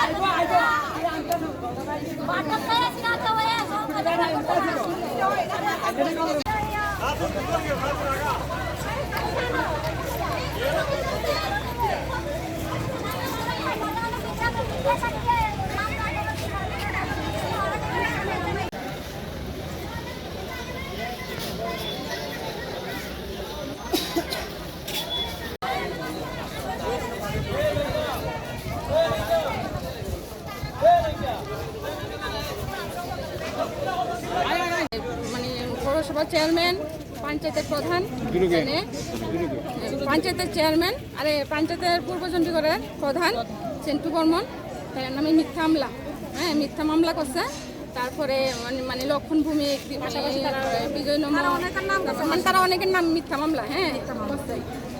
মানে পৌরসভার চেয়ারম্যান পঞ্চায়েতের প্রধান পঞ্চায়েতের চেয়ারম্যান আরে পঞ্চায়েতের পূর্ব চণ্ডীগড়ের প্রধান সেন্টু বর্মন তার নামে মিথ্যা মামলা। হ্যাঁ মিথ্যা মামলা করছে। তারপরে মানে মানে লক্ষণ ভূমি বিজয় মানে তারা অনেকের নাম মিথ্যা মামলা হ্যাঁ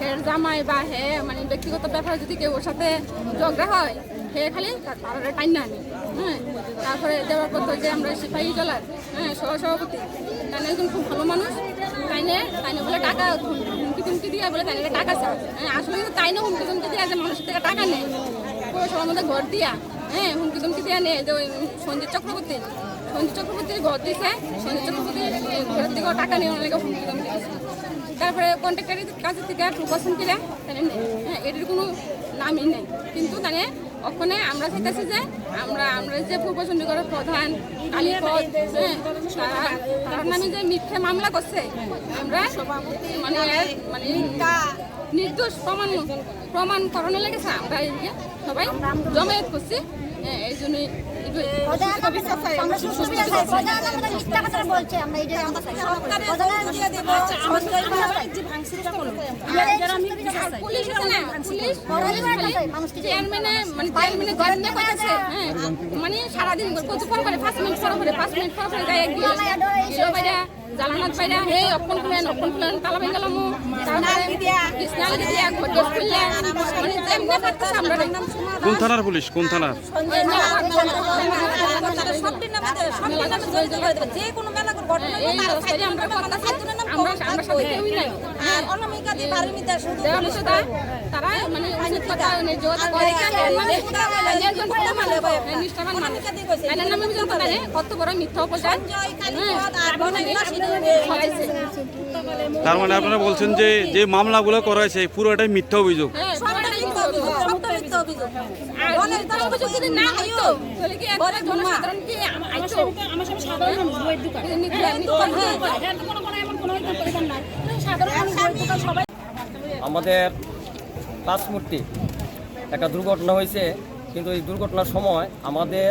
হের জামাই বা হে মানে ব্যক্তিগত ব্যাপারে যদি কেউ ওর সাথে ঝগড়া হয় হে খালি তারা টাইম না আনি হ্যাঁ তারপরে দেওয়ার পর যে আমরা সিপাহী জলার হ্যাঁ সহসভাপতি তাই একজন খুব ভালো মানুষ তাইনে তাইনে বলে টাকা হুমকি টুমকি দিয়ে বলে তাইনে টাকা চাও। হ্যাঁ আসলে কিন্তু তাইনে হুমকি টুমকি দিয়ে যে মানুষের থেকে টাকা নেয়। পুরো সবার মধ্যে ঘর দিয়া হ্যাঁ হুমকি টুমকি দিয়ে নেয়। যে ওই সঞ্জিত চক্রবর্তী, সঞ্জিত চক্রবর্তীর ঘর দিছে, সঞ্জিত চক্রবর্তীর ঘরের থেকেও টাকা নিয়ে, অনেক হুমকি দিছে। তারপরে কন্ট্রাক্টারের কাছে থেকে টু পার্সেন্ট কিনে তাহলে নেই হ্যাঁ এটির কোনো নামই নেই। কিন্তু তাহলে ওখানে আমরা চাইতেছি যে আমরা আমরা যে পূর্ব চণ্ডীগড়ের প্রধান কালীপদ হ্যাঁ তারা নামে যে মিথ্যে মামলা করছে আমরা মানে মানে নির্দোষ প্রমাণ প্রমাণ করানোর লেগেছে। আমরা এই সবাই জমায়েত করছি হ্যাঁ, এই জন্যই মানে হ্যাঁ মানে সারাদিন কত ফোন করে পাঁচ মিনিট পর করে পাঁচ মিনিট পর করে গায়ে গিয়ে জালানাত বাইরা হে অপন খুলেন অপন খুলেন তালা বেঙ্গালাম তারপরে কৃষ্ণাল দিয়া ঘটে খুললেন মানে যেমনে পারতেছে আমরা কোন থানার পুলিশ? কোন থানার? যে কোনো মেলা ঘটনা আমরা আমরা আমরা সাথে কেউই নাই। আর অনামিকা নিতে তারা মানে অনেক কথা মানে যোগাযোগ করে। মানে একজন ভালো মানে নিষ্ঠাবান মানে তাদের নামে বুঝতে পারে কত বড় মিথ্যা অপচার তার মানে আপনারা বলছেন যে যে মামলাগুলো করা হয়েছে পুরোটাই মিথ্যা অভিযোগ। আমার সাথে সাধারণ বইয়ের দোকান আমাদের পাঁচমূর্তি একটা দুর্ঘটনা হয়েছে, কিন্তু এই দুর্ঘটনার সময় আমাদের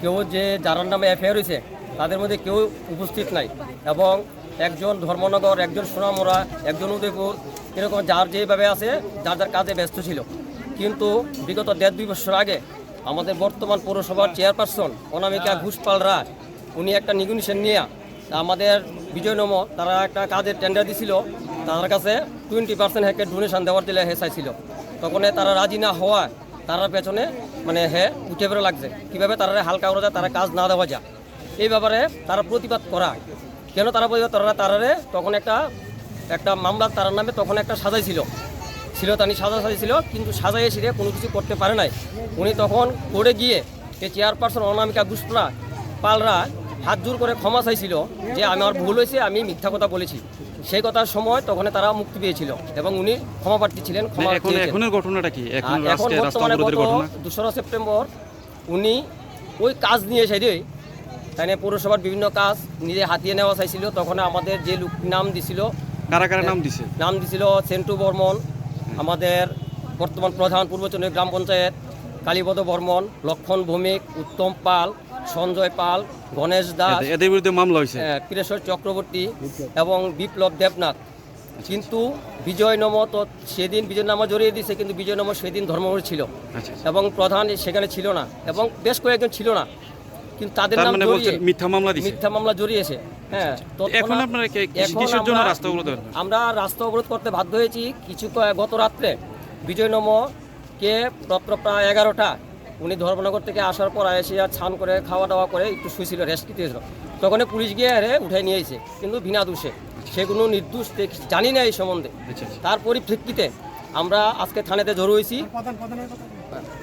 কেউ যে যারার নামে এফআইআর হয়েছে, তাদের মধ্যে কেউ উপস্থিত নাই। এবং একজন ধর্মনগর, একজন সোনামুড়া, একজন উদয়পুর, এরকম যার যেভাবে আছে, যার যার কাজে ব্যস্ত ছিল। কিন্তু বিগত দেড় দুই বছর আগে আমাদের বর্তমান পৌরসভার চেয়ারপারসন অনামিকা ঘুষপাল রায়, উনি একটা নিগুনিশন নিয়ে আমাদের বিজয় বিজয়নম তারা একটা কাজের টেন্ডার দিছিল। তার কাছে টোয়েন্টি পার্সেন্ট হেকে ডোনেশন দেওয়ার দিলে হে চাইছিল। তখন তারা রাজি না হওয়া, তার পেছনে মানে হে উঠে বেরো লাগছে। কীভাবে তারা হালকা করা যায়, তারা কাজ না দেওয়া যায়। এই ব্যাপারে তারা প্রতিবাদ করা। কেন তারা প্রতিবাদ, তারা তারারে তখন একটা একটা মামলা তার নামে তখন একটা সাজাই ছিল। ছিল তানি সাজা সাজিয়েছিল কিন্তু সাজাই এসে কোনো কিছু করতে পারে নাই। উনি তখন করে গিয়ে, এই চেয়ারপারসন অনামিকা ঘুষপলা পালরা হাত জোর করে ক্ষমা চাইছিল যে আমার ভুল হয়েছে আমি মিথ্যা কথা বলেছি। সেই কথার সময় তখন তারা মুক্তি পেয়েছিল এবং উনি ক্ষমা প্রার্থী ছিলেন ক্ষমা এখন এখনের ঘটনাটা কি? বর্তমানে গত দোসরা সেপ্টেম্বর উনি ওই কাজ নিয়ে সেরে তাই পৌরসভার বিভিন্ন কাজ নিজে হাতিয়ে নেওয়া চাইছিল। তখন আমাদের যে লোক নাম দিছিল কারা কারা নাম দিছে? নাম দিছিল সেন্টু বর্মন আমাদের বর্তমান প্রধান পূর্বচন্দ্রী গ্রাম পঞ্চায়েত কালীপদ বর্মন লক্ষণ ভৌমিক উত্তম পাল সঞ্জয় পাল গণেশ দাস এদের- বিরুদ্ধে মামলা হয়েছে। হ্যাঁ, চক্রবর্তী এবং বিপ্লব দেবনাথ। কিন্তু বিজয় নম তো সেদিন বিজয় নামা জড়িয়ে দিয়েছে কিন্তু বিজয় নম সেদিন ধর্মঘট ছিল। আচ্ছা এবং প্রধান সেখানে ছিল না এবং বেশ কয়েকজন ছিল না। কিন্তু তাদের নাম মানে মিথ্যা মামলা মিথ্যা মামলা জড়িয়েছে হ্যাঁ এখন আপনারা কিসের জন্য আমরা- রাস্তা অবরোধ আমরা রাস্তা অবরোধ করতে বাধ্য হয়েছি। কিছু গত রাত্রে বিজয় নম কে রাত্র প্রায় এগারোটা উনি ধর্মনগর থেকে আসার পর এসে ছান করে খাওয়া দাওয়া করে একটু শুয়েছিল রেস্ট দিতেছিল তখন পুলিশ গিয়ে আরে উঠে নিয়েছে কিন্তু বিনা দোষে। সে কোনো নির্দোষ জানি না এই সম্বন্ধে। আচ্ছা, আচ্ছা। তার পরিপ্রেক্ষিতে আমরা আজকে থানাতে জড়ো হয়েছি।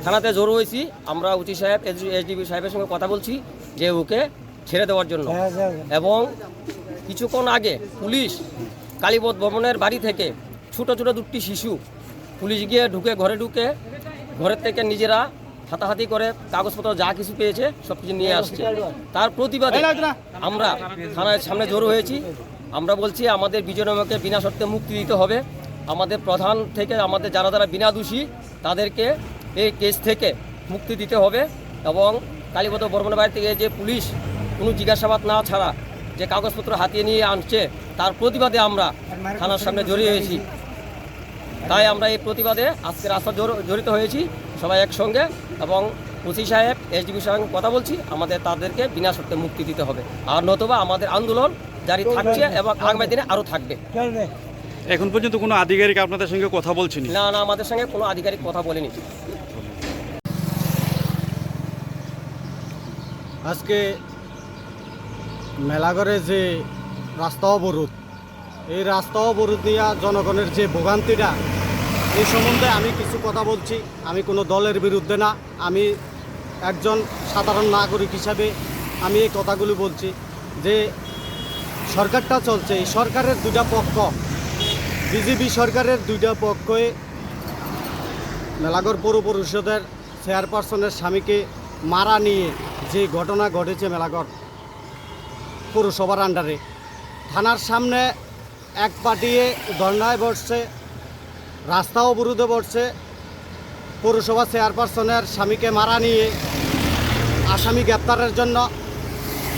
থানাতে জড়ো হয়েছি। আমরা উচি সাহেব এসডিবি সাহেবের সঙ্গে কথা বলছি যে ওকে ছেড়ে দেওয়ার জন্য। এবং কিছুক্ষণ আগে পুলিশ কালীপদ ভবনের বাড়ি থেকে ছোটো ছোটো দুটি শিশু পুলিশ গিয়ে ঢুকে ঘরে ঢুকে ঘরের থেকে নিজেরা হাতাহাতি করে কাগজপত্র যা কিছু পেয়েছে সব কিছু নিয়ে আসছে। তার প্রতিবাদে আমরা থানার সামনে জড়ো হয়েছি। আমরা বলছি আমাদের বিজয়নগরকে বিনা শর্তে মুক্তি দিতে হবে। আমাদের প্রধান থেকে আমাদের যারা যারা বিনা দোষী তাদেরকে এই কেস থেকে মুক্তি দিতে হবে এবং কালীপদ বর্মনের বাড়ি থেকে যে পুলিশ কোনো জিজ্ঞাসাবাদ না ছাড়া যে কাগজপত্র হাতিয়ে নিয়ে আনছে তার প্রতিবাদে আমরা থানার সামনে জড়িয়ে হয়েছি। তাই আমরা এই প্রতিবাদে আজকে রাস্তা জড়- জড়িত হয়েছি সবাই একসঙ্গে এবং ওসি সাহেব এস এসডিবি সঙ্গে কথা বলছি আমাদের তাদেরকে বিনা শর্তে মুক্তি দিতে হবে। আর নতুবা আমাদের আন্দোলন জারি থাকছে এবং আগামী দিনে আরও থাকবে। এখন পর্যন্ত কোনো আধিকারিক আপনাদের সঙ্গে কথা বলছেনি? না না আমাদের সঙ্গে কোনো আধিকারিক কথা বলেনি। আজকে মেলাঘরে যে রাস্তা অবরোধ এই রাস্তা অবরোধ নিয়ে জনগণের যে ভোগান্তিটা এই সম্বন্ধে আমি কিছু কথা বলছি। আমি কোনো দলের বিরুদ্ধে না। আমি একজন সাধারণ নাগরিক হিসাবে আমি এই কথাগুলি বলছি যে সরকারটা চলছে। এই সরকারের দুটা পক্ষ, বিজেপি সরকারের দুইটা পক্ষে মেলাগড় পৌর পরিষদের চেয়ারপারসনের স্বামীকে মারা নিয়ে যে ঘটনা ঘটেছে মেলাগড় পৌরসভার আন্ডারে, থানার সামনে এক পাটিয়ে ধর্নায় বসছে। রাস্তা অবরোধে পড়ছে। পৌরসভা চেয়ারপারসনের স্বামীকে মারা নিয়ে আসামি গ্রেপ্তারের জন্য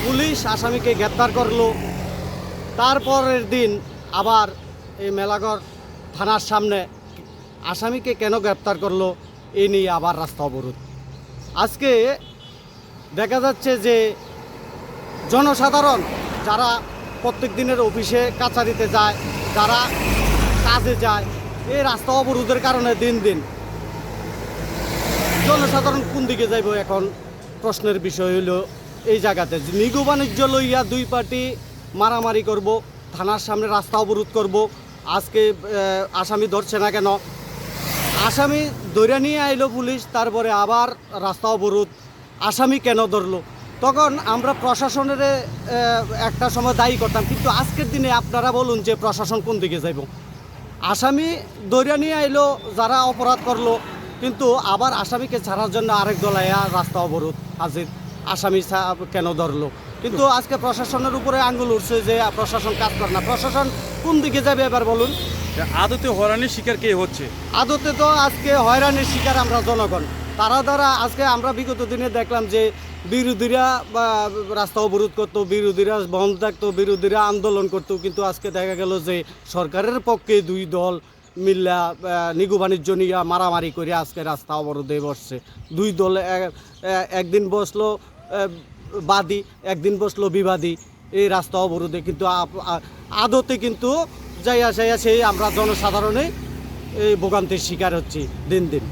পুলিশ আসামিকে গ্রেপ্তার করল। তারপরের দিন আবার এই মেলাগড় থানার সামনে আসামিকে কেন গ্রেপ্তার করল এই নিয়ে আবার রাস্তা অবরোধ। আজকে দেখা যাচ্ছে যে জনসাধারণ যারা প্রত্যেক দিনের অফিসে কাছারিতে যায়, যারা কাজে যায় এই রাস্তা অবরোধের কারণে দিন দিন জনসাধারণ কোন দিকে যাইব এখন? প্রশ্নের বিষয় হইল এই জায়গাতে। নিগু বাণিজ্য লইয়া দুই পার্টি মারামারি করব, থানার সামনে রাস্তা অবরোধ করব। আজকে আসামি ধরছে না কেন? আসামি ধরে নিয়ে আইলো পুলিশ, তারপরে আবার রাস্তা অবরোধ। আসামি কেন ধরলো? তখন আমরা প্রশাসনের একটা সময় দায়ী করতাম, কিন্তু আজকের দিনে আপনারা বলুন যে প্রশাসন কোন দিকে যাইব? আসামি দৈরা নিয়ে আইলো যারা অপরাধ করল কিন্তু আবার আসামিকে ছাড়ার জন্য আরেক দল আয়া রাস্তা অবরোধ হাজির। আসামি কেন ধরলো? কিন্তু আজকে প্রশাসনের উপরে আঙ্গুল উঠছে যে প্রশাসন কাজ করে না। প্রশাসন কোন দিকে যাবে এবার বলুন? আদতে হয়রানির শিকার কে হচ্ছে? আদতে তো আজকে হয়রানির শিকার আমরা জনগণ। তারা দ্বারা আজকে আমরা বিগত দিনে দেখলাম যে বিরোধীরা রাস্তা অবরোধ করতো, বিরোধীরা বন্ধ থাকতো, বিরোধীরা আন্দোলন করতো, কিন্তু আজকে দেখা গেল যে সরকারের পক্ষে দুই দল মিল্লা নিগু বাণিজ্য নিয়ে মারামারি করে আজকে রাস্তা অবরোধে বসছে। দুই দল এক- এক- একদিন বসল বাদী, একদিন বসল বিবাদী এই রাস্তা অবরোধে। কিন্তু আদতে কিন্তু যাইয়া যাইয়া সেই আমরা জনসাধারণে এই ভোগান্তির শিকার হচ্ছি দিন দিন।